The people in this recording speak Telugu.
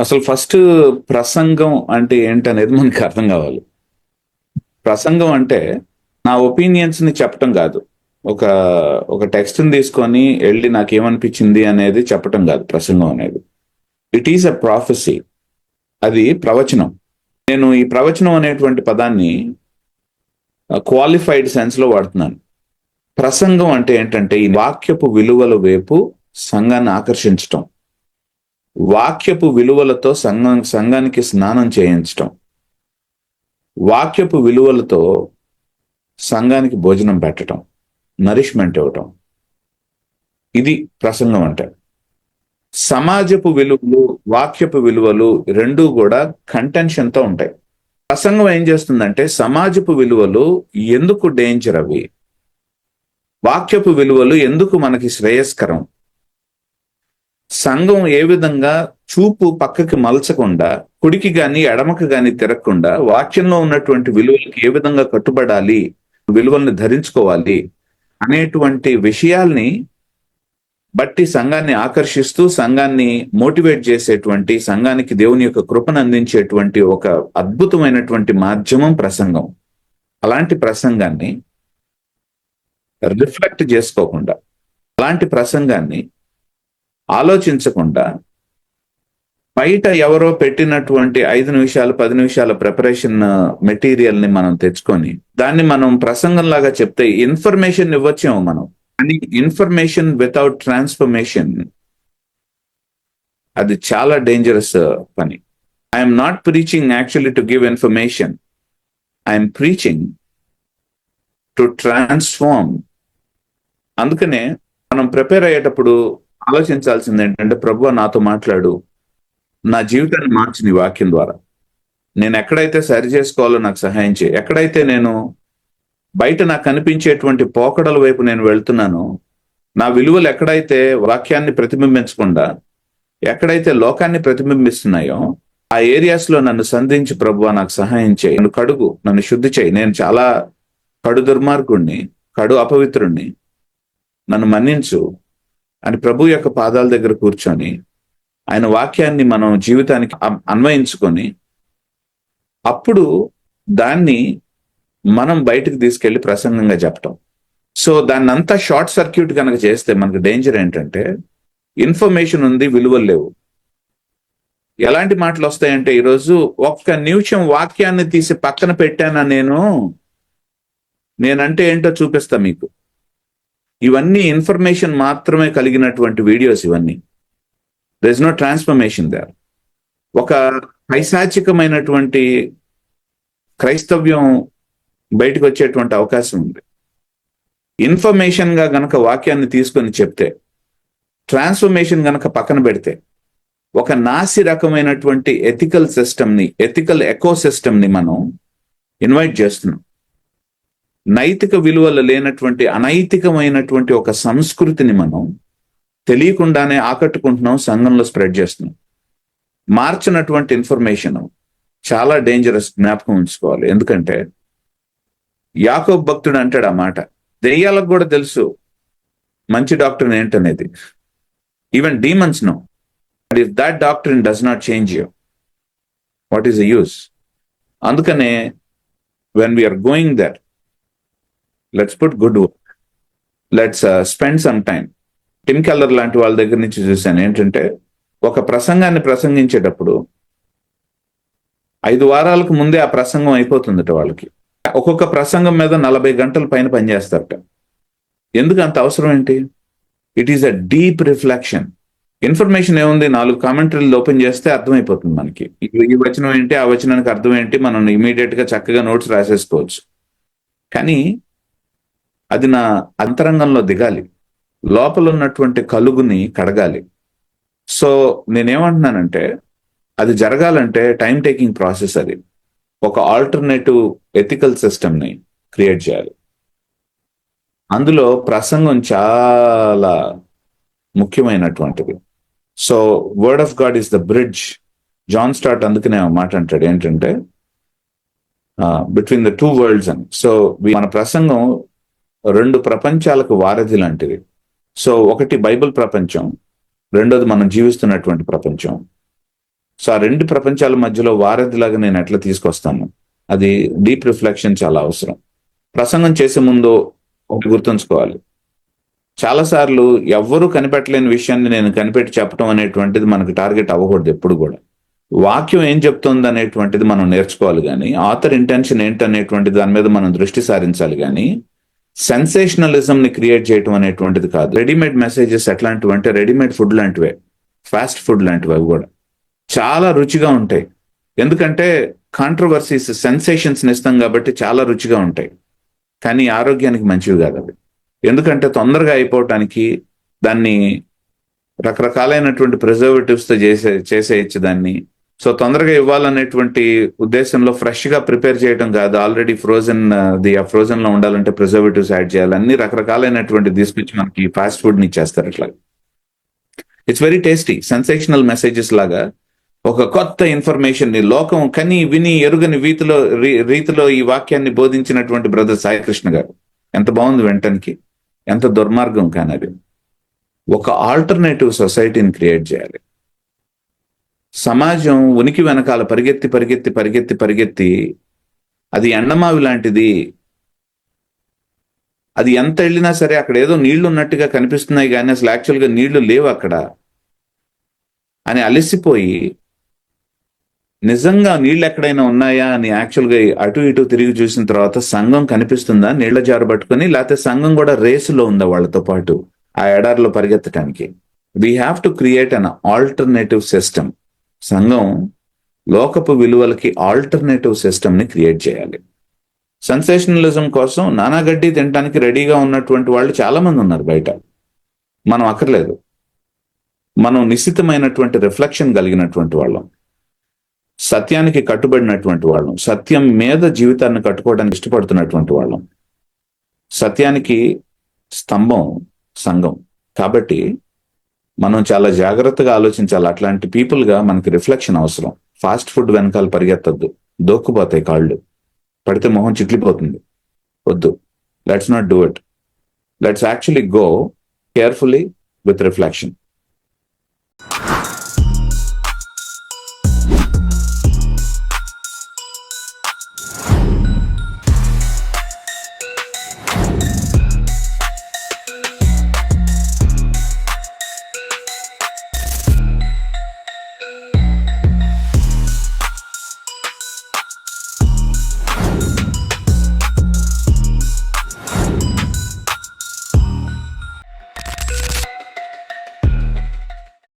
అసలు ఫస్ట్ ప్రసంగం అంటే ఏంటనేది మనకి అర్థం కావాలి. ప్రసంగం అంటే నా ఒపీనియన్స్ని చెప్పటం కాదు. ఒక ఒక టెక్స్ట్ని తీసుకొని వెళ్ళి నాకేమనిపించింది అనేది చెప్పటం కాదు ప్రసంగం అనేది. ఇట్ ఈస్ అ ప్రాఫెసీ అది ప్రవచనం. నేను ఈ ప్రవచనం అనేటువంటి పదాన్ని క్వాలిఫైడ్ సెన్స్లో వాడుతున్నాను. ప్రసంగం అంటే ఏంటంటే ఈ వాక్యపు విలువల వైపు సంఘాన్ని ఆకర్షించటం. వాక్యపు విలువలతో సంఘం సంఘానికి స్నానం చేయించటం. వాక్యపు విలువలతో సంఘానికి భోజనం పెట్టటం నరిష్మెంట్ ఇవ్వటం. ఇది ప్రసంగం అంటే. సమాజపు విలువలు వాక్యపు విలువలు రెండూ కూడా కంటెన్షన్తో ఉంటాయి. ప్రసంగం ఏం చేస్తుందంటే సమాజపు విలువలు ఎందుకు డేంజర్ అవి? వాక్యపు విలువలు ఎందుకు మనకి శ్రేయస్కరం? సంఘం ఏ విధంగా చూపు పక్కకి మలచకుండా కుడికి గాని ఎడమకి గాని తిరగకుండా వాక్యంలో ఉన్నటువంటి విలువలకు ఏ విధంగా కట్టుబడాలి విలువల్ని ధరించుకోవాలి అనేటువంటి విషయాల్ని బట్టి సంఘాన్ని ఆకర్షిస్తూ సంఘాన్ని మోటివేట్ చేసేటువంటి సంఘానికి దేవుని యొక్క కృపను అందించేటువంటి ఒక అద్భుతమైనటువంటి మాధ్యమం ప్రసంగం. అలాంటి ప్రసంగాన్ని రిఫ్లెక్ట్ చేసుకోకుండా అలాంటి ప్రసంగాన్ని ఆలోచించకుండా బయట ఎవరో పెట్టినటువంటి ఐదు నిమిషాలు పది నిమిషాల ప్రిపరేషన్ మెటీరియల్ని మనం తెచ్చుకొని దాన్ని మనం ప్రసంగం లాగా చెప్తే ఇన్ఫర్మేషన్ ఇవ్వచ్చేమో మనం. కానీ ఇన్ఫర్మేషన్ వితౌట్ ట్రాన్స్ఫర్మేషన్ అది చాలా డేంజరస్ పని. I'm not preaching actually to give information I'm preaching to transform అందుకనే మనం ప్రిపేర్ అయ్యేటప్పుడు ఆలోచించాల్సింది ఏంటంటే ప్రభు నాతో మాట్లాడు. నా జీవితాన్ని మార్చి నీ వాక్యం ద్వారా. నేను ఎక్కడైతే సరి చేసుకోవాలో నాకు సహాయం చేయి. ఎక్కడైతే నేను బయట నాకు కనిపించేటువంటి పోకడల వైపు నేను వెళ్తున్నానో నా విలువలు ఎక్కడైతే వాక్యాన్ని ప్రతిబింబించకుండా ఎక్కడైతే లోకాన్ని ప్రతిబింబిస్తున్నాయో ఆ ఏరియాస్లో నన్ను సంధించి ప్రభు నాకు సహాయం చేయి. నన్ను కడుగు నన్ను శుద్ధి చేయి. నేను చాలా కడు దుర్మార్గుణ్ణి కడు అపవిత్రుణ్ణి. నన్ను మన్నించు. అని ప్రభు యొక్క పాదాల దగ్గర కూర్చొని ఆయన వాక్యాన్ని మనం జీవితానికి అన్వయించుకొని అప్పుడు దాన్ని మనం బయటకు తీసుకెళ్ళి ప్రసంగంగా చెప్పటం. సో దాన్ని అంతా షార్ట్ సర్క్యూట్ కనుక చేస్తే మనకు డేంజర్ ఏంటంటే ఇన్ఫర్మేషన్ ఉంది విలువలు లేవు. ఎలాంటి మాటలు వస్తాయంటే ఈరోజు ఒక్క నిమిషం వాక్యాన్ని తీసి పక్కన పెట్టానా నేను? నేనంటే ఏంటో చూపిస్తా మీకు. ఇవన్నీ ఇన్ఫర్మేషన్ మాత్రమే కలిగినటువంటి వీడియోస్ ఇవన్నీ. There is no transformation there ఒక పైశాచికమైనటువంటి క్రైస్తవ్యం బయటకు వచ్చేటువంటి అవకాశం ఉంది. ఇన్ఫర్మేషన్గా గనక వాక్యాన్ని తీసుకొని చెప్తే ట్రాన్స్ఫర్మేషన్ గనక పక్కన పెడితే ఒక నాసి రకమైనటువంటి ఎథికల్ సిస్టమ్ని ఎథికల్ ఎకో సిస్టమ్ని మనం ఇన్వైట్ చేస్తున్నాం. నైతిక విలువలు లేనటువంటి అనైతికమైనటువంటి ఒక సంస్కృతిని మనం తెలియకుండానే ఆకట్టుకుంటున్నాం సంఘంలో స్ప్రెడ్ చేస్తున్నాం. మార్చినటువంటి ఇన్ఫర్మేషన్ చాలా డేంజరస్ జ్ఞాపకం ఉంచుకోవాలి. ఎందుకంటే యాకోబ్ భక్తుడు అంటాడు ఆ మాట. దెయ్యాలకు కూడా తెలుసు మంచి డాక్టర్ ఏంటనేది. Even demons know but if that doctor does not change you what is the use అందుకనే when we're going there let's put good work let's spend some time Tim Keller లాంటి వాళ్ళ దగ్గర నుంచి చూశాను. ఏంటంటే ఒక ప్రసంగాన్ని ప్రసంగించేటప్పుడు ఐదు వారాలకు ముందే ఆ ప్రసంగం అయిపోతుందట వాళ్ళకి. ఒక్కొక్క ప్రసంగం మీద నలభై గంటల పైన పనిచేస్తారట. ఎందుకు అంత అవసరం ఏంటి? It is a deep reflection information ఏముంది? నాలుగు కామెంటరీలు ఓపెన్ చేస్తే అర్థమైపోతుంది మనకి. ఈ- ఈ వచనం ఏంటి? ఆ వచనానికి అర్థం ఏంటి? మనం ఇమీడియట్గా చక్కగా నోట్స్ రాసేసుకోవచ్చు. కానీ అది నా అంతరంగంలో దిగాలి. లోపల ఉన్నటువంటి కలుగుని కడగాలి. సో నేనేమంటున్నానంటే అది జరగాలంటే టైం టేకింగ్ ప్రాసెస్ అది. ఒక ఆల్టర్నేటివ్ ఎథికల్ సిస్టమ్ని క్రియేట్ చేయాలి. అందులో ప్రసంగం చాలా ముఖ్యమైనటువంటిది. So word of God is the bridge. John start అందుకనే మాట అంటాడు. ఏంటంటే బిట్వీన్ ద టూ వరల్డ్స్ అని. సో మన ప్రసంగం రెండు ప్రపంచాలకు వారధి లాంటివి. సో ఒకటి బైబిల్ ప్రపంచం రెండోది మనం జీవిస్తున్నటువంటి ప్రపంచం. సో ఆ రెండు ప్రపంచాల మధ్యలో వారధిలాగా నేను ఎట్లా తీసుకొస్తాను? అది డీప్ రిఫ్లెక్షన్ చాలా అవసరం. ప్రసంగం చేసే ముందు ఒకటి గుర్తుంచుకోవాలి. చాలాసార్లు ఎవ్వరూ కనిపెట్టలేని విషయాన్ని నేను కనిపెట్టి చెప్పడం అనేటువంటిది మనకు టార్గెట్ అవ్వకూడదు ఎప్పుడు కూడా. వాక్యం ఏం చెప్తుంది అనేటువంటిది మనం నేర్చుకోవాలి కానీ ఆథర్ ఇంటెన్షన్ ఏంటనేటువంటి దాని మీద మనం దృష్టి సారించాలి కానీ సెన్సేషనలిజం ని క్రియేట్ చేయటం అనేటువంటిది కాదు. రెడీమేడ్ మెసేజెస్ ఎట్లాంటివి అంటే రెడీమేడ్ ఫుడ్ లాంటివే. ఫాస్ట్ ఫుడ్ లాంటివి అవి కూడా. చాలా రుచిగా ఉంటాయి. ఎందుకంటే కాంట్రవర్సీస్ సెన్సేషన్స్ ఇస్తాం కాబట్టి చాలా రుచిగా ఉంటాయి. కానీ ఆరోగ్యానికి మంచివి కాదు అవి. ఎందుకంటే తొందరగా అయిపోవటానికి దాన్ని రకరకాలైనటువంటి ప్రిజర్వేటివ్స్తో చేసే చేసేయచ్చు దాన్ని. సో తొందరగా ఇవ్వాలనేటువంటి ఉద్దేశంలో ఫ్రెష్గా ప్రిపేర్ చేయడం కాదు. ఆల్రెడీ ఫ్రోజన్ ది ఆ ఫ్రోజన్లో ఉండాలంటే ప్రిజర్వేటివ్స్ యాడ్ చేయాలి. అన్ని రకరకాలైనటువంటి తీసుకొచ్చి మనకి ఫాస్ట్ ఫుడ్ని ఇచ్చేస్తారు ఇట్లా it's very tasty sensational messages లాగా. ఒక కొత్త ఇన్ఫర్మేషన్ని లోకం కని విని ఎరుగని వీతిలో రీ- రీతిలో ఈ వాక్యాన్ని బోధించినటువంటి బ్రదర్ సాయికృష్ణ గారు. ఎంత బాగుంది వెంటనికి. ఎంత దుర్మార్గం కానీ అది ఒక ఆల్టర్నేటివ్ సొసైటీని క్రియేట్ చేయాలి. సమాజం ఉనికి వెనకాల పరిగెత్తి పరిగెత్తి పరిగెత్తి పరిగెత్తి అది ఎండమావి లాంటిది. అది ఎంత వెళ్ళినా సరే అక్కడ ఏదో నీళ్ళు ఉన్నట్టుగా కనిపిస్తున్నాయి కానీ అసలు యాక్చువల్గా నీళ్ళు లేవు అక్కడ. అని అలసిపోయి నిజంగా నీళ్ళు ఎక్కడైనా ఉన్నాయా అని యాక్చువల్గా అటు ఇటు తిరిగి చూసిన తర్వాత సంఘం కనిపిస్తుందా? నీళ్ళ జారు పట్టుకొని లేకపోతే సంఘం కూడా రేసులో ఉందా వాళ్ళతో పాటు ఆ ఎడారిలో పరిగెత్తడానికి we have to create an alternative system సంఘం లోకపు విలువలకి ఆల్టర్నేటివ్ సిస్టమ్ని క్రియేట్ చేయాలి. సెన్సేషనలిజం కోసం నానాగడ్డి తినడానికి రెడీగా ఉన్నటువంటి వాళ్ళు చాలామంది ఉన్నారు బయట. మనం అక్కర్లేదు. మనం నిశ్చితమైనటువంటి రిఫ్లెక్షన్ కలిగినటువంటి వాళ్ళం. సత్యానికి కట్టుబడినటువంటి వాళ్ళం. సత్యం మీద జీవితాన్ని కట్టుకోవడానికి ఇష్టపడుతున్నటువంటి వాళ్ళం. సత్యానికి స్తంభం సంఘం. కాబట్టి మనం చాలా జాగ్రత్తగా ఆలోచించాలి. అట్లాంటి పీపుల్గా మనకి రిఫ్లెక్షన్ అవసరం. ఫాస్ట్ ఫుడ్ వెనకాల పరిగెత్తద్దు. దోక్కుపోతాయి కాళ్ళు. పడితే మొహం చిట్లిపోతుంది. వద్దు. Let's not do it let's actually go carefully with reflection